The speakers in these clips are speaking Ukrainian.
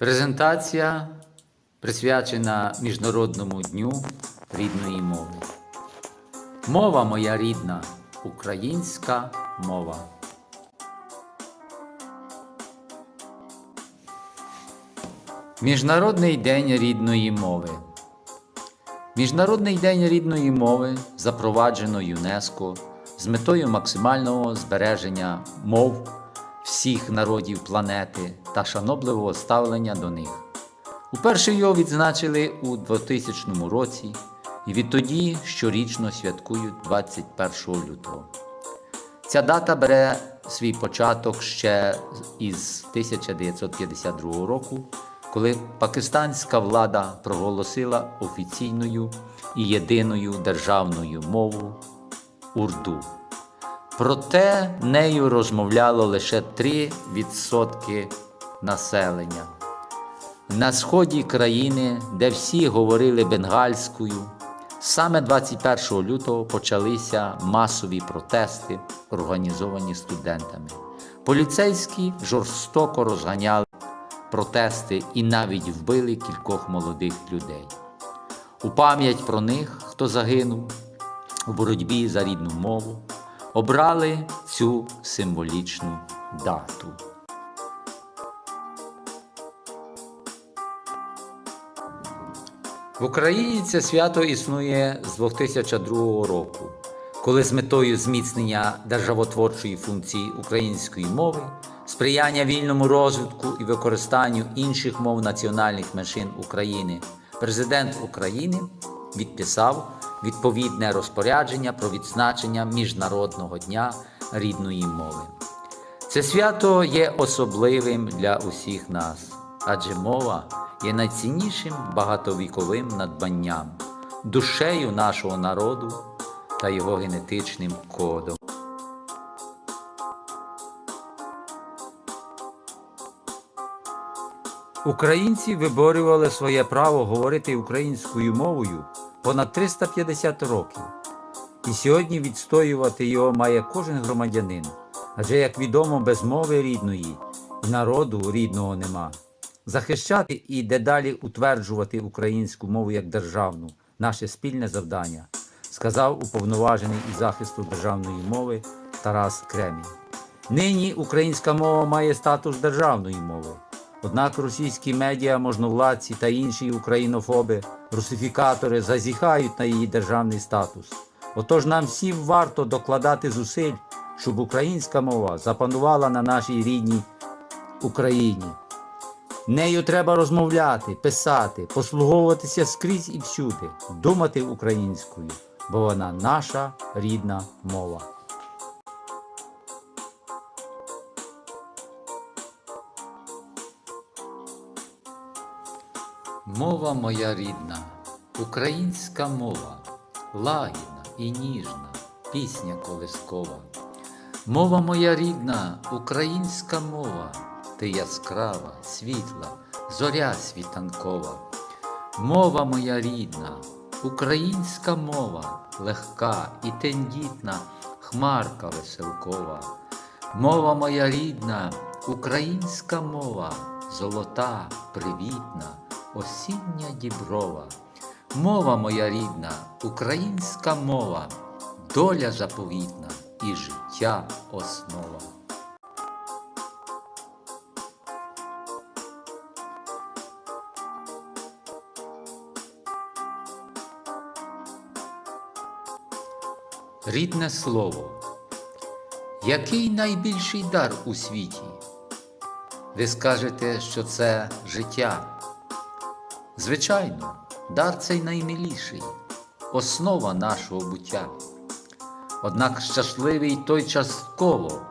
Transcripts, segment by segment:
Презентація присвячена Міжнародному дню рідної мови. Мова моя рідна, українська мова. Міжнародний день рідної мови. Міжнародний день рідної мови запроваджено ЮНЕСКО з метою максимального збереження мов всіх народів планети та шанобливого ставлення до них. Уперше його відзначили у 2000 році і відтоді щорічно святкують 21 лютого. Ця дата бере свій початок ще із 1952 року, коли пакистанська влада проголосила офіційною і єдиною державною мову урду. Проте нею розмовляло лише 3% населення. На сході країни, де всі говорили бенгальською, саме 21 лютого почалися масові протести, організовані студентами. Поліцейські жорстоко розганяли протести і навіть вбили кількох молодих людей. У пам'ять про них, хто загинув у боротьбі за рідну мову, обрали цю символічну дату. В Україні це свято існує з 2002 року, коли з метою зміцнення державотворчої функції української мови, сприяння вільному розвитку і використанню інших мов національних меншин України, президент України відписав відповідне розпорядження про відзначення Міжнародного дня рідної мови. Це свято є особливим для усіх нас, адже мова є найціннішим багатовіковим надбанням, душею нашого народу та його генетичним кодом. Українці виборювали своє право говорити українською мовою понад 350 років. І сьогодні відстоювати його має кожен громадянин. Адже, як відомо, без мови рідної і народу рідного нема. Захищати і дедалі утверджувати українську мову як державну наше спільне завдання, сказав уповноважений із захисту державної мови Тарас Кремінь. Нині українська мова має статус державної мови. Однак російські медіа, можновладці та інші українофоби, русифікатори зазіхають на її державний статус. Отож нам всім варто докладати зусиль, щоб українська мова запанувала на нашій рідній Україні. Нею треба розмовляти, писати, послуговуватися скрізь і всюди, думати українською, бо вона наша рідна мова. Мова моя рідна, українська мова, лагідна і ніжна, пісня колискова. Мова моя рідна, українська мова, ти яскрава, світла, зоря світанкова. Мова моя рідна, українська мова, легка і тендітна, хмарка веселкова. Мова моя рідна, українська мова, золота, привітна, осіння діброва. Мова моя рідна, українська мова, доля заповітна і життя основа. Рідне слово. Який найбільший дар у світі? Ви скажете, що це життя. Звичайно, дар цей наймиліший, основа нашого буття. Однак щасливий той частково,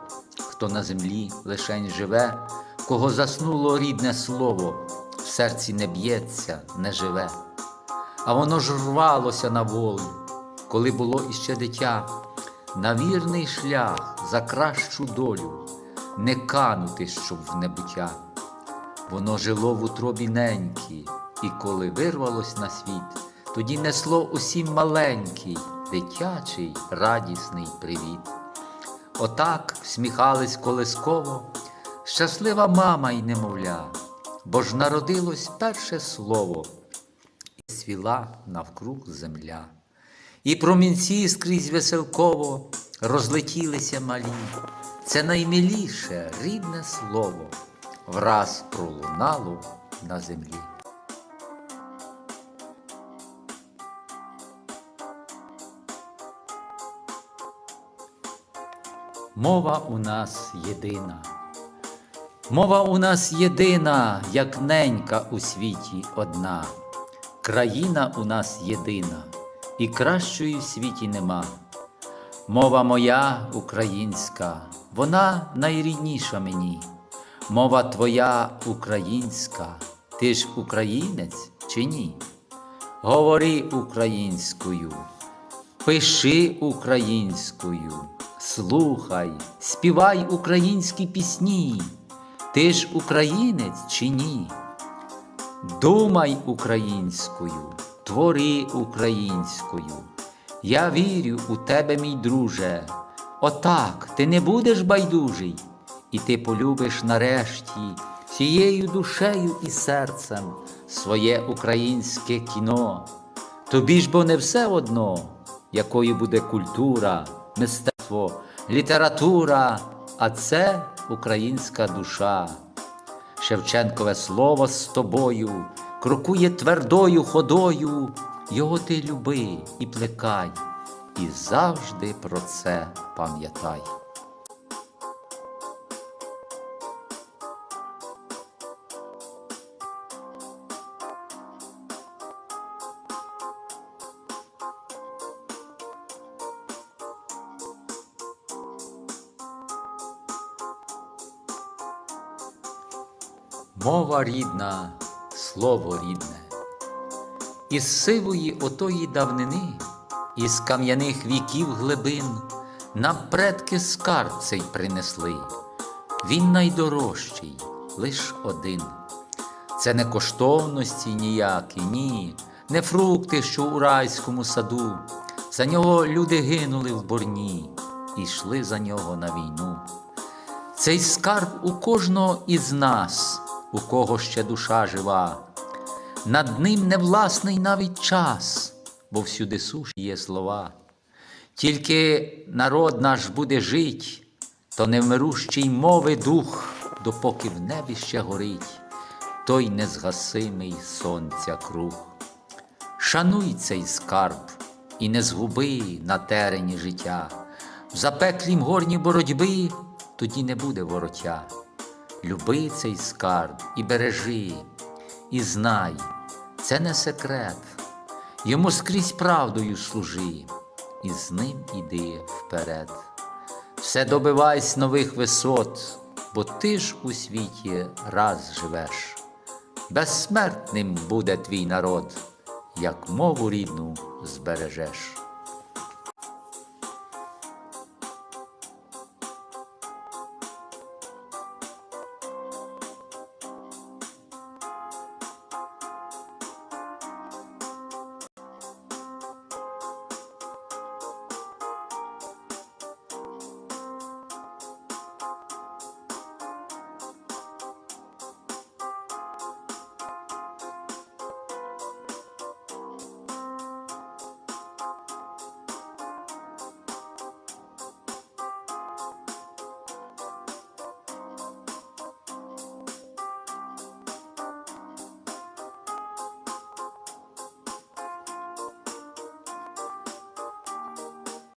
хто на землі лишень живе, кого заснуло рідне слово, в серці не б'ється, не живе. А воно ж рвалося на волю, коли було іще дитя, на вірний шлях за кращу долю, не канути, щоб в небуття. Воно жило в утробі неньки, і коли вирвалось на світ, тоді несло усім маленький, дитячий, радісний привіт. Отак всміхались колисково щаслива мама й немовля, бо ж народилось перше слово, і свіла навкруг земля. І промінці скрізь веселково розлетілися малі. Це наймиліше рідне слово враз пролунало на землі. Мова у нас єдина. Мова у нас єдина, як ненька у світі одна. Країна у нас єдина, і кращої в світі нема. Мова моя українська, вона найрідніша мені. Мова твоя українська, ти ж українець чи ні? Говори українською, пиши українською, слухай, співай українські пісні. Ти ж українець чи ні? Думай українською, твори українською. Я вірю у тебе, мій друже. Отак ти не будеш байдужий, і ти полюбиш нарешті всією душею і серцем своє українське кіно. Тобі ж бо не все одно, якою буде культура, мистецтво, література, а це українська душа. Шевченкове слово з тобою крокує твердою ходою, його ти люби і плекай, і завжди про це пам'ятай. Мова рідна, слово рідне, із сивої отої давнини, із кам'яних віків глибин нам предки скарб цей принесли. Він найдорожчий, лиш один. Це не коштовності ніякі, ні, не фрукти, що у райському саду. За нього люди гинули в борні і йшли за нього на війну. Цей скарб у кожного із нас, у кого ще душа жива. Над ним не власний навіть час, бо всюди суші є слова. Тільки народ наш буде жить, то невмирущий мови дух, допоки в небі ще горить, той незгасимий сонця круг. Шануй цей скарб і не згуби на терені життя. В запеклім горні боротьби тоді не буде вороття. Люби цей скарб і бережи, і знай, це не секрет. Йому скрізь правдою служи, і з ним іди вперед. Все добивайсь нових висот, бо ти ж у світі раз живеш. Безсмертним буде твій народ, як мову рідну збережеш.